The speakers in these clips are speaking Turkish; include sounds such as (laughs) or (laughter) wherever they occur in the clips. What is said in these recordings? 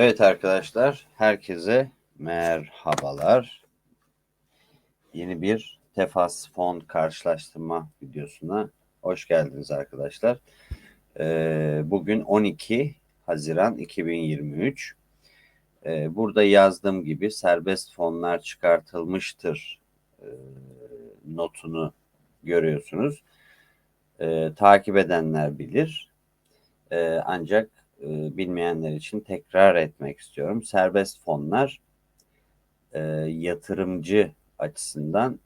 Evet arkadaşlar, herkese merhabalar. Yeni bir Tefas fon karşılaştırma videosuna hoş geldiniz arkadaşlar. Ee, bugün 12 Haziran 2023. Ee, burada yazdığım gibi serbest fonlar çıkartılmıştır e, notunu görüyorsunuz. Ee, takip edenler bilir. Ancak e, bilmeyenler için tekrar etmek istiyorum. Serbest fonlar e, yatırımcı açısından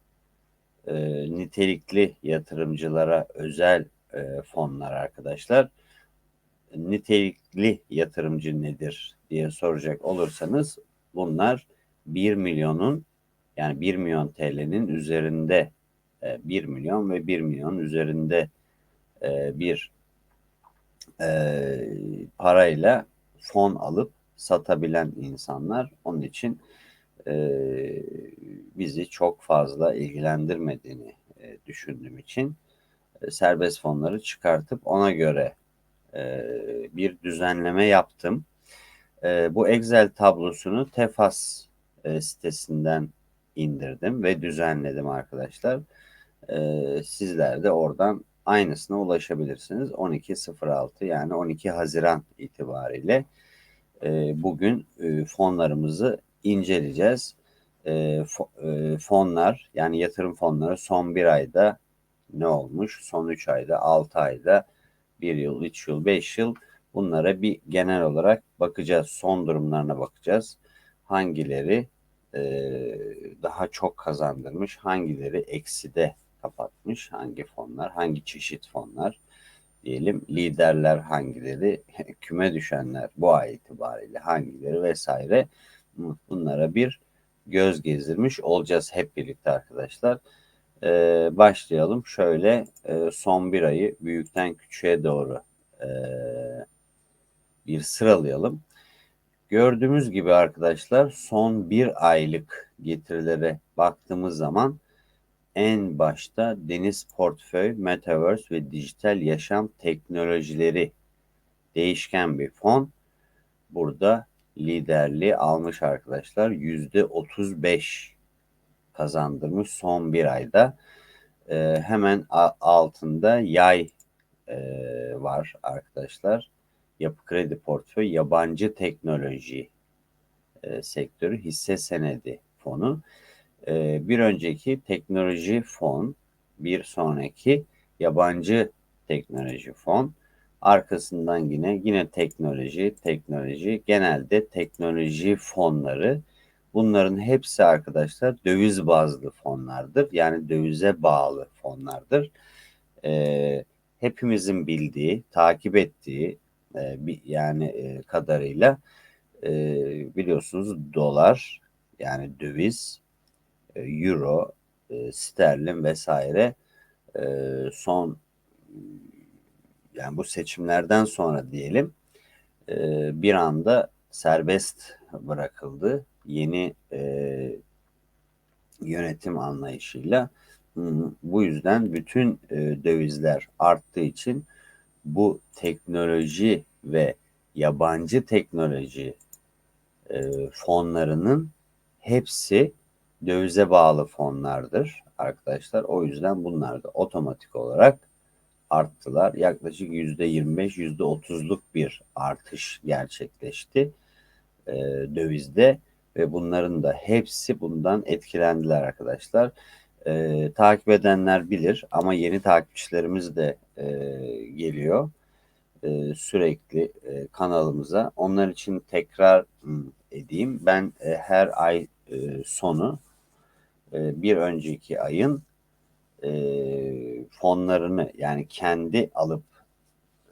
e, nitelikli yatırımcılara özel e, fonlar arkadaşlar. Nitelikli yatırımcı nedir diye soracak olursanız bunlar 1 milyonun yani 1 milyon TL'nin üzerinde e, 1 milyon ve 1 milyon üzerinde e, bir e, parayla fon alıp satabilen insanlar. Onun için e, bizi çok fazla ilgilendirmediğini e, düşündüğüm için e, serbest fonları çıkartıp ona göre e, bir düzenleme yaptım. E, bu Excel tablosunu Tefas e, sitesinden indirdim ve düzenledim arkadaşlar. E, sizler de oradan aynısına ulaşabilirsiniz. 12.06 yani 12 Haziran itibariyle e, bugün e, fonlarımızı inceleyeceğiz. E, e, fonlar yani yatırım fonları son bir ayda ne olmuş? Son 3 ayda, 6 ayda, 1 yıl, 3 yıl, 5 yıl bunlara bir genel olarak bakacağız. Son durumlarına bakacağız. Hangileri e, daha çok kazandırmış, hangileri ekside kapatmış, hangi fonlar, hangi çeşit fonlar diyelim, liderler hangileri, (laughs) küme düşenler bu ay itibariyle hangileri vesaire bunlara bir göz gezdirmiş olacağız hep birlikte arkadaşlar. Ee, başlayalım. Şöyle e, son bir ayı büyükten küçüğe doğru e, bir sıralayalım. Gördüğümüz gibi arkadaşlar son bir aylık getirilere baktığımız zaman en başta deniz portföy, metaverse ve dijital yaşam teknolojileri değişken bir fon. Burada liderliği almış arkadaşlar. Yüzde 35 kazandırmış son bir ayda. Ee, hemen altında yay e, var arkadaşlar. Yapı kredi portföy yabancı teknoloji e, sektörü hisse senedi fonu. E, bir önceki teknoloji fon, bir sonraki yabancı teknoloji fon. Arkasından yine yine teknoloji, teknoloji, genelde teknoloji fonları. Bunların hepsi arkadaşlar döviz bazlı fonlardır. Yani dövize bağlı fonlardır. E, hepimizin bildiği, takip ettiği e, yani e, kadarıyla e, biliyorsunuz dolar yani döviz euro, e, sterlin vesaire e, son yani bu seçimlerden sonra diyelim bir anda serbest bırakıldı. Yeni yönetim anlayışıyla bu yüzden bütün dövizler arttığı için bu teknoloji ve yabancı teknoloji fonlarının hepsi dövize bağlı fonlardır arkadaşlar. O yüzden bunlar da otomatik olarak arttılar. Yaklaşık %25, %30'luk bir artış gerçekleşti e, dövizde ve bunların da hepsi bundan etkilendiler arkadaşlar. E, takip edenler bilir ama yeni takipçilerimiz de e, geliyor e, sürekli e, kanalımıza. Onlar için tekrar edeyim. Ben e, her ay e, sonu e, bir önceki ayın e, fonlarını yani kendi alıp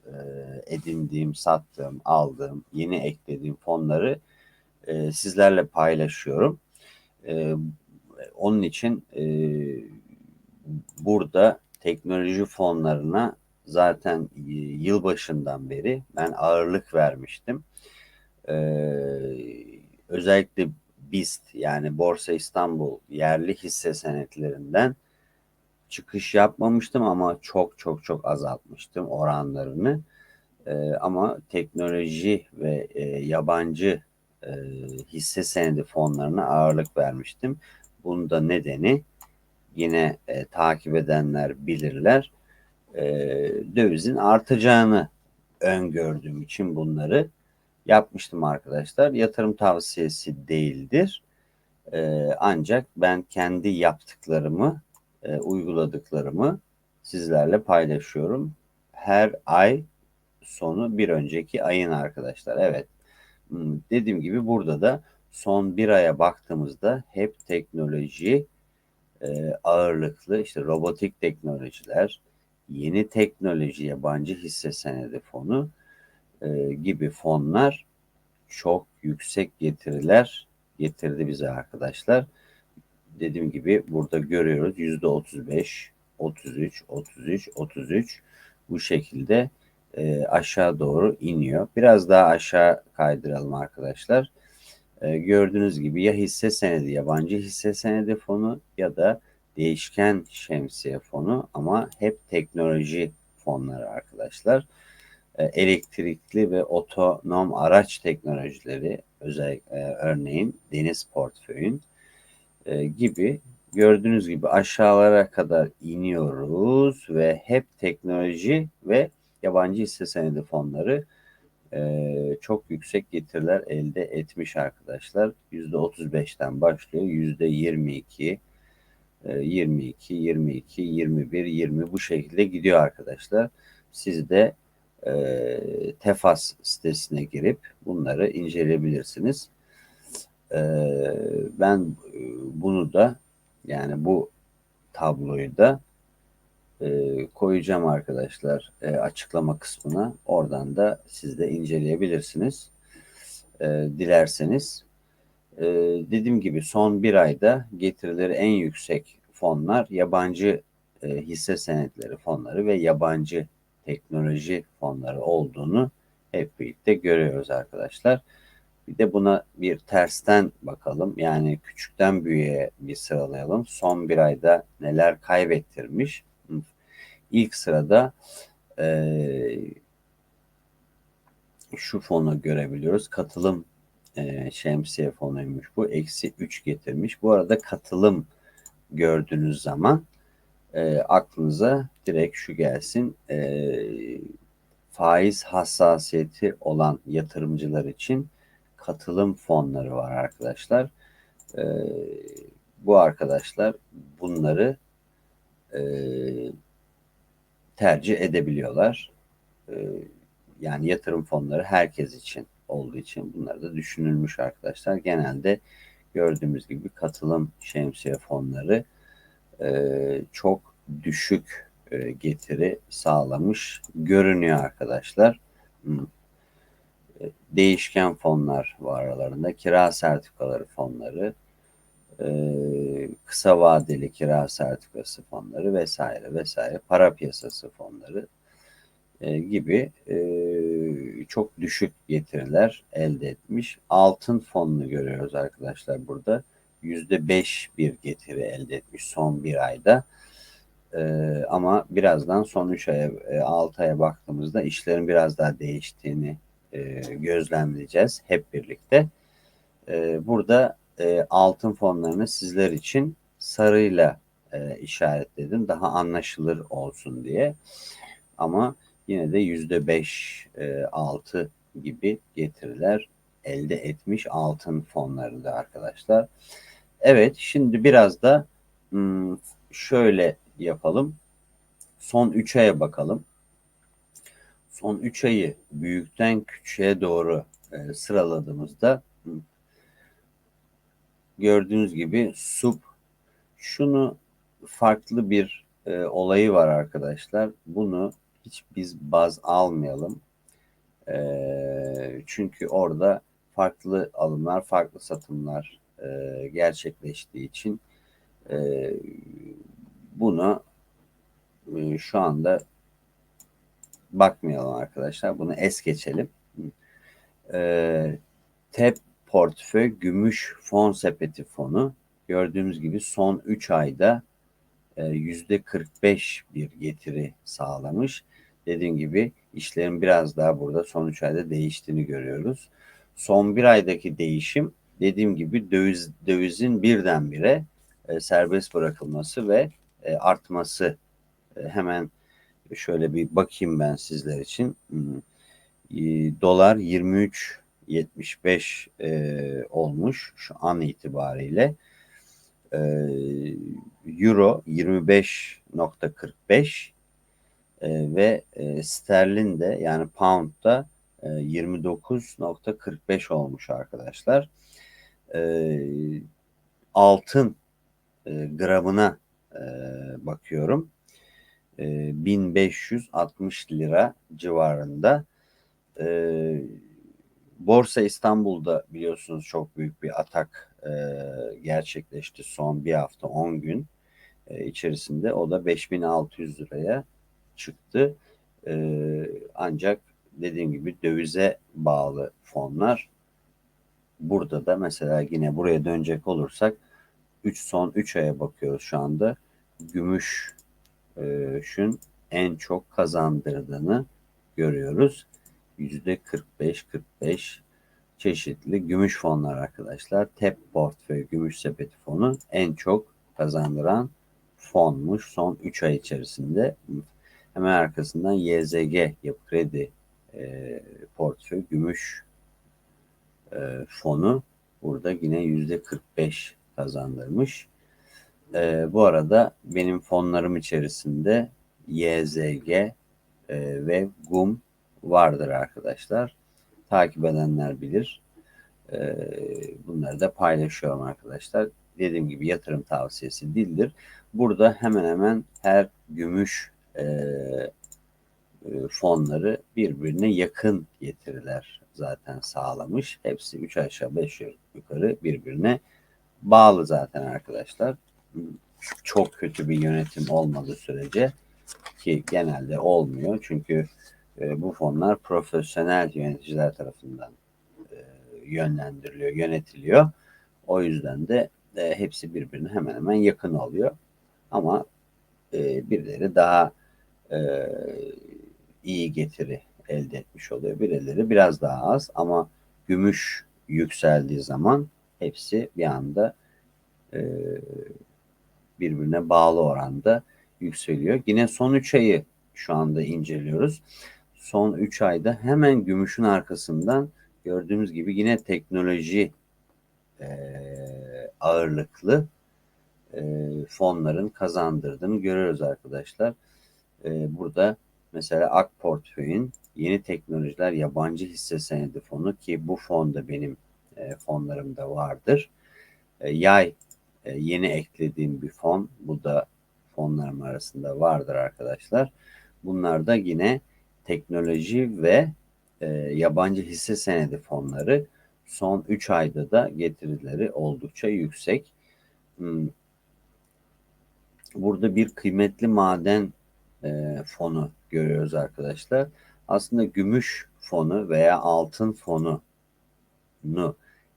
e, edindiğim, sattığım, aldığım, yeni eklediğim fonları sizlerle paylaşıyorum. onun için burada teknoloji fonlarına zaten yılbaşından beri ben ağırlık vermiştim. özellikle BIST yani Borsa İstanbul yerli hisse senetlerinden çıkış yapmamıştım ama çok çok çok azaltmıştım oranlarını. Ee, ama teknoloji ve e, yabancı e, hisse senedi fonlarına ağırlık vermiştim. Bunun da nedeni yine e, takip edenler bilirler. E, dövizin artacağını öngördüğüm için bunları yapmıştım arkadaşlar. Yatırım tavsiyesi değildir. E, ancak ben kendi yaptıklarımı, e, uyguladıklarımı sizlerle paylaşıyorum. Her ay sonu bir önceki ayın arkadaşlar. Evet. Hmm, dediğim gibi burada da son bir aya baktığımızda hep teknoloji e, ağırlıklı işte robotik teknolojiler, yeni teknoloji yabancı hisse senedi fonu e, gibi fonlar çok yüksek getiriler getirdi bize arkadaşlar. Dediğim gibi burada görüyoruz yüzde 35, 33, 33, 33 bu şekilde e, aşağı doğru iniyor. Biraz daha aşağı kaydıralım arkadaşlar. E, gördüğünüz gibi ya hisse senedi, yabancı hisse senedi fonu ya da değişken şemsiye fonu ama hep teknoloji fonları arkadaşlar. E, elektrikli ve otonom araç teknolojileri özel e, örneğin deniz portföyün e, gibi gördüğünüz gibi aşağılara kadar iniyoruz ve hep teknoloji ve yabancı hisse senedi fonları e, çok yüksek getiriler elde etmiş arkadaşlar. %35'ten başlıyor. %22, e, 22, 22, 21, 20 bu şekilde gidiyor arkadaşlar. Siz de e, Tefas sitesine girip bunları inceleyebilirsiniz. E, ben bunu da yani bu tabloyu da e, koyacağım arkadaşlar e, açıklama kısmına. Oradan da siz de inceleyebilirsiniz. E, dilerseniz. E, dediğim gibi son bir ayda getirileri en yüksek fonlar yabancı e, hisse senetleri fonları ve yabancı teknoloji fonları olduğunu hep birlikte görüyoruz arkadaşlar. Bir de buna bir tersten bakalım. Yani küçükten büyüğe bir sıralayalım. Son bir ayda neler kaybettirmiş ilk sırada e, şu fonu görebiliyoruz. Katılım e, şemsiye fonuymuş bu. Eksi 3 getirmiş. Bu arada katılım gördüğünüz zaman e, aklınıza direkt şu gelsin. E, faiz hassasiyeti olan yatırımcılar için katılım fonları var arkadaşlar. E, bu arkadaşlar bunları e, tercih edebiliyorlar. Ee, yani yatırım fonları herkes için olduğu için bunlar da düşünülmüş arkadaşlar. Genelde gördüğümüz gibi katılım şemsiye fonları e, çok düşük e, getiri sağlamış görünüyor arkadaşlar. E, değişken fonlar var aralarında. Kira sertifikaları fonları, e, kısa vadeli kira sertifikası fonları vesaire vesaire para piyasası fonları e, gibi e, çok düşük getiriler elde etmiş. Altın fonunu görüyoruz arkadaşlar burada. Yüzde beş bir getiri elde etmiş son bir ayda. E, ama birazdan son 3 aya, e, 6 aya baktığımızda işlerin biraz daha değiştiğini e, gözlemleyeceğiz hep birlikte. E, burada e, altın fonlarını sizler için sarıyla e, işaretledim. Daha anlaşılır olsun diye. Ama yine de yüzde beş e, altı gibi getiriler elde etmiş altın fonları da arkadaşlar. Evet şimdi biraz da hmm, şöyle yapalım. Son 3 aya bakalım. Son 3 ayı büyükten küçüğe doğru e, sıraladığımızda hmm, gördüğünüz gibi sub şunu farklı bir e, olayı var arkadaşlar. Bunu hiç biz baz almayalım. E, çünkü orada farklı alımlar, farklı satımlar e, gerçekleştiği için e, bunu e, şu anda bakmayalım arkadaşlar. Bunu es geçelim. TEP portföy gümüş fon sepeti fonu gördüğümüz gibi son 3 ayda yüzde 45 bir getiri sağlamış. Dediğim gibi işlerin biraz daha burada son 3 ayda değiştiğini görüyoruz. son bir aydaki değişim dediğim gibi döviz, dövizin birdenbire e, serbest bırakılması ve e, artması. E, hemen şöyle bir bakayım ben sizler için. E, dolar 23.75 e, olmuş şu an itibariyle. E, Euro 25.45 e, ve e, sterlin de yani pound da e, 29.45 olmuş arkadaşlar. E, altın e, gramına e, bakıyorum. E, 1560 lira civarında. E, Borsa İstanbul'da biliyorsunuz çok büyük bir atak e, gerçekleşti son bir hafta 10 gün e, içerisinde. O da 5600 liraya çıktı. E, ancak dediğim gibi dövize bağlı fonlar burada da mesela yine buraya dönecek olursak 3 son 3 aya bakıyoruz şu anda. Gümüş e, en çok kazandırdığını görüyoruz. Yüzde 45-45 çeşitli gümüş fonlar arkadaşlar. TEP portföy gümüş sepeti fonu en çok kazandıran fonmuş son 3 ay içerisinde. Hemen arkasından YZG Yapı Kredi e, portföy gümüş e, fonu burada yine yüzde 45 kazandırmış. E, bu arada benim fonlarım içerisinde YZG e, ve GUM vardır arkadaşlar. Takip edenler bilir. E, bunları da paylaşıyorum arkadaşlar. Dediğim gibi yatırım tavsiyesi değildir. Burada hemen hemen her gümüş e, fonları birbirine yakın getiriler zaten sağlamış. Hepsi 3 aşağı 5 yukarı birbirine bağlı zaten arkadaşlar. Çok kötü bir yönetim olmadığı sürece ki genelde olmuyor. Çünkü e, bu fonlar profesyonel yöneticiler tarafından e, yönlendiriliyor, yönetiliyor. O yüzden de e, hepsi birbirine hemen hemen yakın oluyor. Ama e, birileri daha e, iyi getiri elde etmiş oluyor. Birileri biraz daha az ama gümüş yükseldiği zaman hepsi bir anda e, birbirine bağlı oranda yükseliyor. Yine son 3 ayı şu anda inceliyoruz. Son 3 ayda hemen gümüşün arkasından gördüğümüz gibi yine teknoloji e, ağırlıklı e, fonların kazandırdığını görüyoruz arkadaşlar. E, burada mesela Ak Portföy'ün yeni teknolojiler yabancı hisse senedi fonu ki bu fonda benim e, fonlarımda vardır. E, yay e, yeni eklediğim bir fon. Bu da fonlarım arasında vardır arkadaşlar. Bunlar da yine teknoloji ve e, yabancı hisse senedi fonları son 3 ayda da getirileri oldukça yüksek. Hmm. Burada bir kıymetli maden e, fonu görüyoruz arkadaşlar. Aslında gümüş fonu veya altın fonu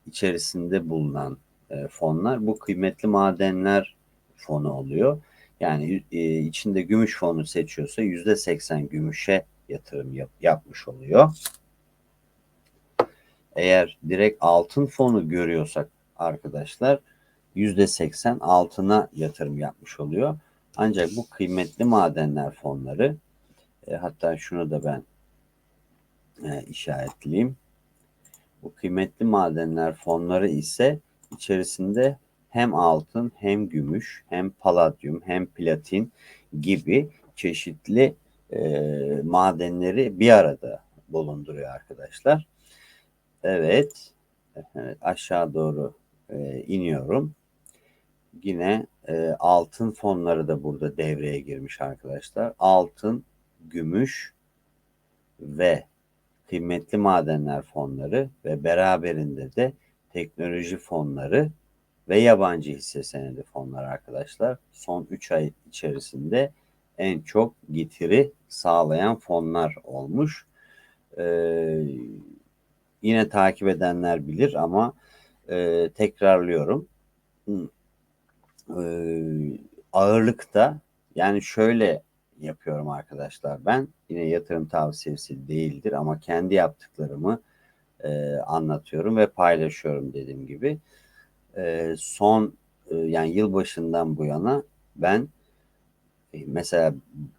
içerisinde bulunan e, fonlar bu kıymetli madenler fonu oluyor. Yani e, içinde gümüş fonu seçiyorsa yüzde seksen gümüşe yatırım yap, yapmış oluyor. Eğer direkt altın fonu görüyorsak arkadaşlar yüzde seksen altına yatırım yapmış oluyor. Ancak bu kıymetli madenler fonları e, hatta şunu da ben e, işaretleyeyim. Bu kıymetli madenler fonları ise içerisinde hem altın hem gümüş hem paladyum hem platin gibi çeşitli e, madenleri bir arada bulunduruyor arkadaşlar. Evet, evet aşağı doğru e, iniyorum. Yine e, altın fonları da burada devreye girmiş arkadaşlar. Altın, gümüş ve kıymetli madenler fonları ve beraberinde de teknoloji fonları ve yabancı hisse senedi fonları arkadaşlar. Son 3 ay içerisinde en çok getiri sağlayan fonlar olmuş. Ee, yine takip edenler bilir ama e, tekrarlıyorum. Ee, ağırlıkta yani şöyle yapıyorum arkadaşlar ben. Yine yatırım tavsiyesi değildir ama kendi yaptıklarımı e, anlatıyorum ve paylaşıyorum dediğim gibi. E, son e, yani yılbaşından bu yana ben e, mesela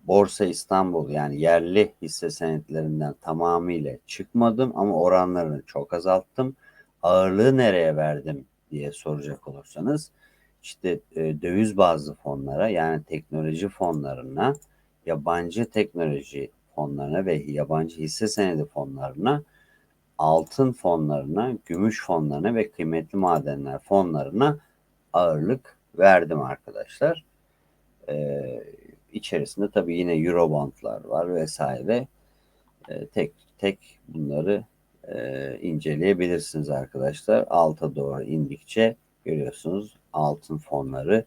Borsa İstanbul yani yerli hisse senetlerinden tamamıyla çıkmadım ama oranlarını çok azalttım. Ağırlığı nereye verdim diye soracak olursanız işte e, döviz bazlı fonlara yani teknoloji fonlarına, yabancı teknoloji fonlarına ve yabancı hisse senedi fonlarına, altın fonlarına, gümüş fonlarına ve kıymetli madenler fonlarına ağırlık verdim arkadaşlar. Ee, içerisinde tabii yine Eurobondlar var vesaire. Ee, tek tek bunları e, inceleyebilirsiniz arkadaşlar. Alta doğru indikçe görüyorsunuz altın fonları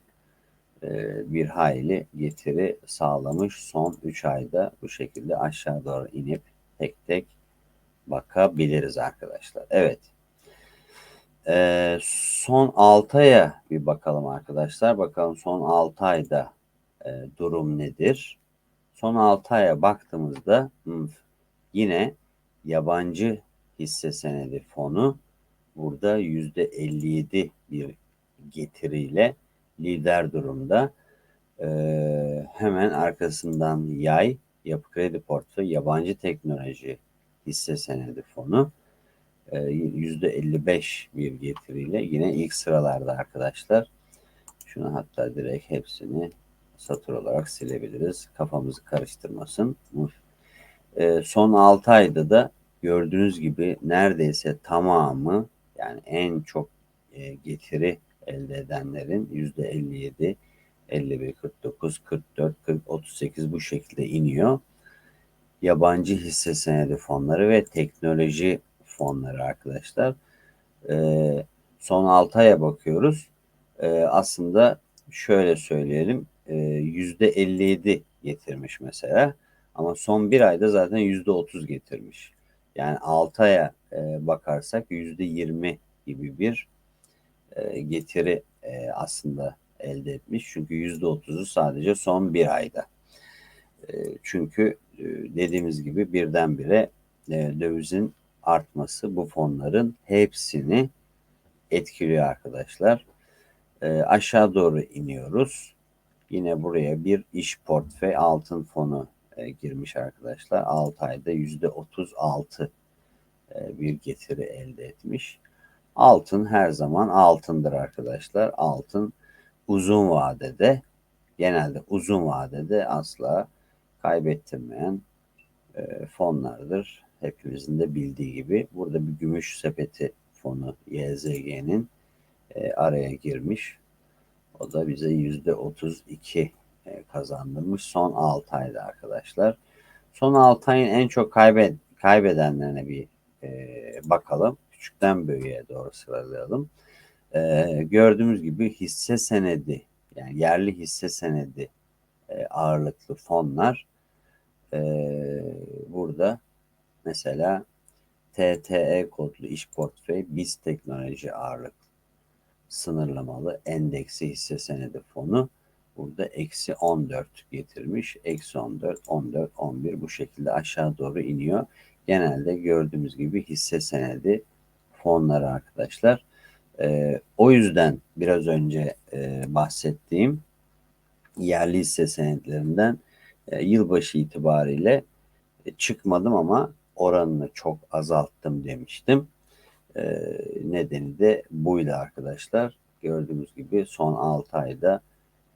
e, bir hayli getiri sağlamış. Son 3 ayda bu şekilde aşağı doğru inip tek tek bakabiliriz arkadaşlar. Evet. E, son 6 aya bir bakalım arkadaşlar. Bakalım son 6 ayda e, durum nedir? Son 6 aya baktığımızda hmm, yine yabancı hisse senedi fonu burada %57 bir getiriyle lider durumda. Ee, hemen arkasından yay, yapı kredi portföy, yabancı teknoloji hisse senedi fonu e, %55 bir getiriyle yine ilk sıralarda arkadaşlar. Şunu hatta direkt hepsini satır olarak silebiliriz. Kafamızı karıştırmasın. E, son 6 ayda da gördüğünüz gibi neredeyse tamamı yani en çok e, getiri elde edenlerin yüzde 57, 51, 49, 44, 40, 38 bu şekilde iniyor. Yabancı hisse senedi fonları ve teknoloji fonları arkadaşlar. Ee, son 6 aya bakıyoruz. Ee, aslında şöyle söyleyelim. Yüzde 57 getirmiş mesela. Ama son bir ayda zaten yüzde 30 getirmiş. Yani 6 aya e, bakarsak %20 gibi bir e, getiri e, aslında elde etmiş. Çünkü %30'u sadece son bir ayda. E, çünkü dediğimiz gibi birdenbire e, dövizin artması bu fonların hepsini etkiliyor arkadaşlar. Aşağı doğru iniyoruz. Yine buraya bir iş portföy altın fonu girmiş arkadaşlar. 6 ayda %36 e, bir getiri elde etmiş. Altın her zaman altındır arkadaşlar. Altın uzun vadede genelde uzun vadede asla kaybettirmeyen e, fonlardır. Hepimizin de bildiği gibi. Burada bir gümüş sepeti fonu YZG'nin e, araya girmiş. O da bize yüzde 32 e, kazandırmış son 6 ayda arkadaşlar. Son 6 ayın en çok kaybet kaybedenlerine bir e, bakalım küçükten büyüğe doğru sıralayalım. Ee, gördüğümüz gibi hisse senedi yani yerli hisse senedi e, ağırlıklı fonlar e, burada mesela TTE kodlu iş portföy BIS teknoloji ağırlık sınırlamalı endeksi hisse senedi fonu burada eksi 14 getirmiş. Eksi 14, 14, 11 bu şekilde aşağı doğru iniyor. Genelde gördüğümüz gibi hisse senedi fonları arkadaşlar. E, o yüzden biraz önce e, bahsettiğim yerli hisse senetlerinden e, yılbaşı itibariyle e, çıkmadım ama oranını çok azalttım demiştim. E, nedeni de buydu arkadaşlar. Gördüğümüz gibi son 6 ayda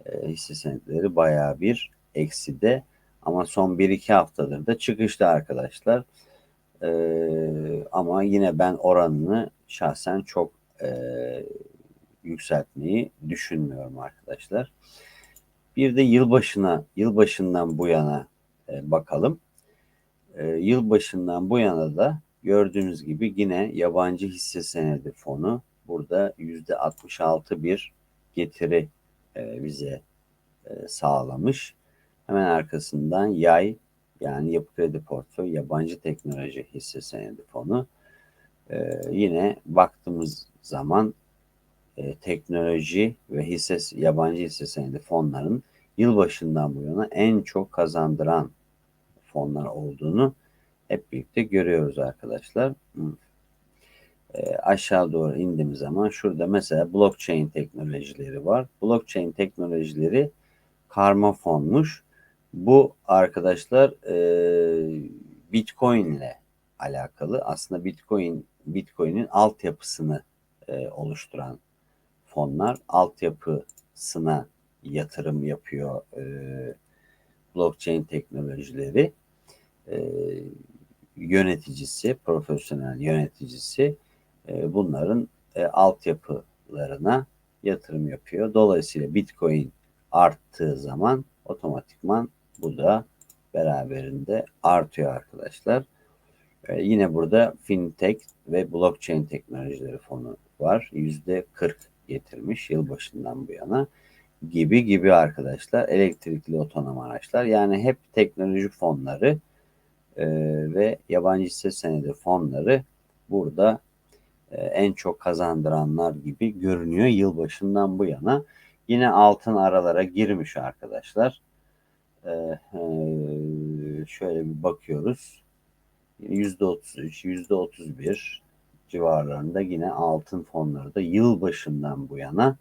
e, hisse senetleri baya bir ekside ama son 1-2 haftadır da çıkışta arkadaşlar. Ee, ama yine ben oranını şahsen çok e, yükseltmeyi düşünmüyorum arkadaşlar. Bir de yılbaşına, yılbaşından bu yana e, bakalım. E, yılbaşından bu yana da gördüğünüz gibi yine yabancı hisse senedi fonu burada yüzde 66 bir getiri e, bize e, sağlamış. Hemen arkasından yay yani yapı kredi portföy yabancı teknoloji hisse senedi fonu. Ee, yine baktığımız zaman e, teknoloji ve hisse yabancı hisse senedi fonların yılbaşından bu yana en çok kazandıran fonlar olduğunu hep birlikte görüyoruz arkadaşlar. E, aşağı doğru indiğim zaman şurada mesela blockchain teknolojileri var. Blockchain teknolojileri karma fonmuş. Bu arkadaşlar e, Bitcoin ile alakalı. Aslında Bitcoin Bitcoin'in altyapısını e, oluşturan fonlar altyapısına yatırım yapıyor e, blockchain teknolojileri e, yöneticisi, profesyonel yöneticisi e, bunların e, altyapılarına yatırım yapıyor. Dolayısıyla Bitcoin arttığı zaman otomatikman bu da beraberinde artıyor arkadaşlar. E, yine burada fintech ve blockchain teknolojileri fonu var. Yüzde 40 getirmiş yılbaşından bu yana gibi gibi arkadaşlar. Elektrikli otonom araçlar yani hep teknoloji fonları e, ve yabancı hisse senedi fonları burada e, en çok kazandıranlar gibi görünüyor yılbaşından bu yana. Yine altın aralara girmiş arkadaşlar. Şöyle bir bakıyoruz. %33, %31 civarlarında yine altın fonları da yılbaşından bu yana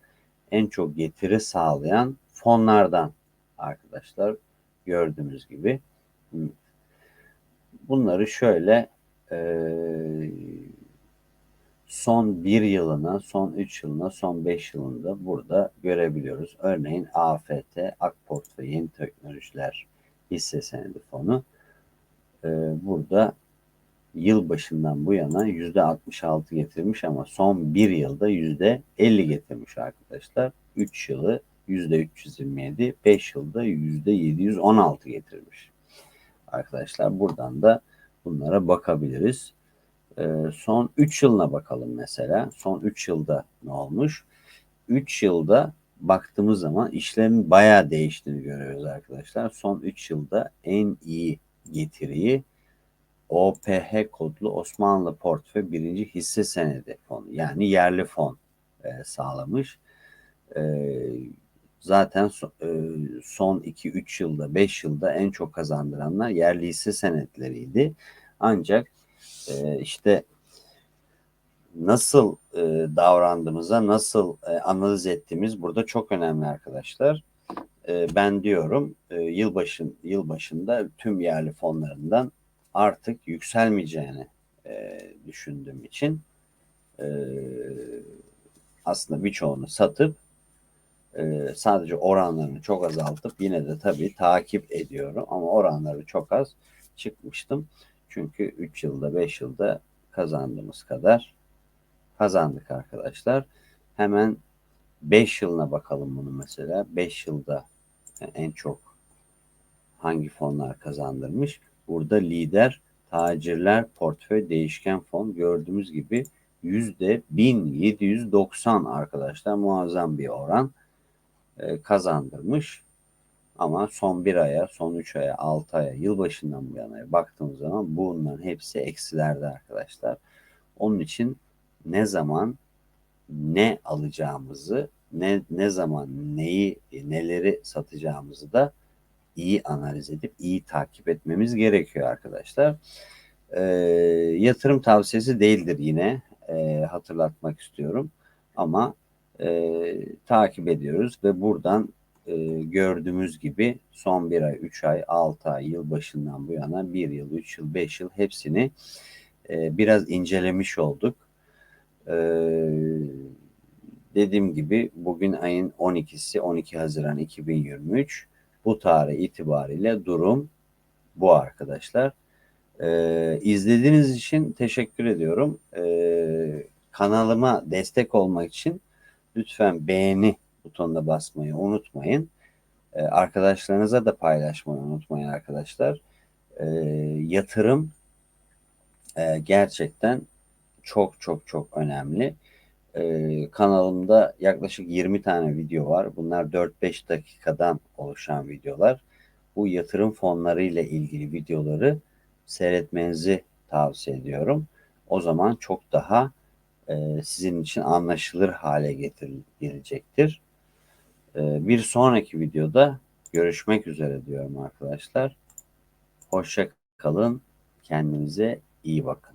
en çok getiri sağlayan fonlardan arkadaşlar gördüğümüz gibi. Bunları şöyle e, son bir yılına, son üç yılına, son beş yılında burada görebiliyoruz. Örneğin AFT, Akport ve Yeni Teknolojiler hisse senedi fonu e, burada yıl başından bu yana yüzde 66 getirmiş ama son bir yılda yüzde 50 getirmiş arkadaşlar. 3 yılı yüzde 327, 5 yılda yüzde 716 getirmiş. Arkadaşlar buradan da bunlara bakabiliriz. Ee, son 3 yılına bakalım mesela. Son 3 yılda ne olmuş? 3 yılda baktığımız zaman işlemin bayağı değiştiğini görüyoruz arkadaşlar. Son 3 yılda en iyi getiriyi OPH kodlu Osmanlı Portföy birinci hisse senedi fonu yani yerli fon e, sağlamış. E, zaten so, e, son 2-3 yılda 5 yılda en çok kazandıranlar yerli hisse senetleriydi. Ancak e, işte nasıl e, davrandığımıza, nasıl e, analiz ettiğimiz burada çok önemli arkadaşlar. E, ben diyorum e, yılbaşın yılbaşında tüm yerli fonlarından artık yükselmeyeceğini e, düşündüğüm için e, aslında birçoğunu satıp e, sadece oranlarını çok azaltıp yine de tabii takip ediyorum ama oranları çok az çıkmıştım. Çünkü 3 yılda 5 yılda kazandığımız kadar kazandık arkadaşlar. Hemen 5 yılına bakalım bunu mesela. 5 yılda en çok hangi fonlar kazandırmış? Burada lider tacirler portföy değişken fon gördüğümüz gibi yüzde 1790 arkadaşlar muazzam bir oran e, kazandırmış. Ama son bir aya, son üç aya, altı aya, yılbaşından bu yana baktığımız zaman bunların hepsi eksilerde arkadaşlar. Onun için ne zaman ne alacağımızı, ne ne zaman neyi, neleri satacağımızı da iyi analiz edip iyi takip etmemiz gerekiyor arkadaşlar. E, yatırım tavsiyesi değildir yine e, hatırlatmak istiyorum. Ama e, takip ediyoruz ve buradan e, gördüğümüz gibi son bir ay, üç ay, altı ay, yıl başından bu yana bir yıl, üç yıl, beş yıl hepsini e, biraz incelemiş olduk. E, dediğim gibi bugün ayın 12'si 12 Haziran 2023 bu tarih itibariyle durum bu arkadaşlar. Ee, izlediğiniz için teşekkür ediyorum. Ee, kanalıma destek olmak için lütfen beğeni butonuna basmayı unutmayın. Ee, arkadaşlarınıza da paylaşmayı unutmayın arkadaşlar. Ee, yatırım e, gerçekten çok çok çok önemli. Ee, kanalımda yaklaşık 20 tane video var. Bunlar 4-5 dakikadan oluşan videolar. Bu yatırım fonları ile ilgili videoları seyretmenizi tavsiye ediyorum. O zaman çok daha e, sizin için anlaşılır hale getirilecektir. E, bir sonraki videoda görüşmek üzere diyorum arkadaşlar. Hoşça kalın. Kendinize iyi bakın.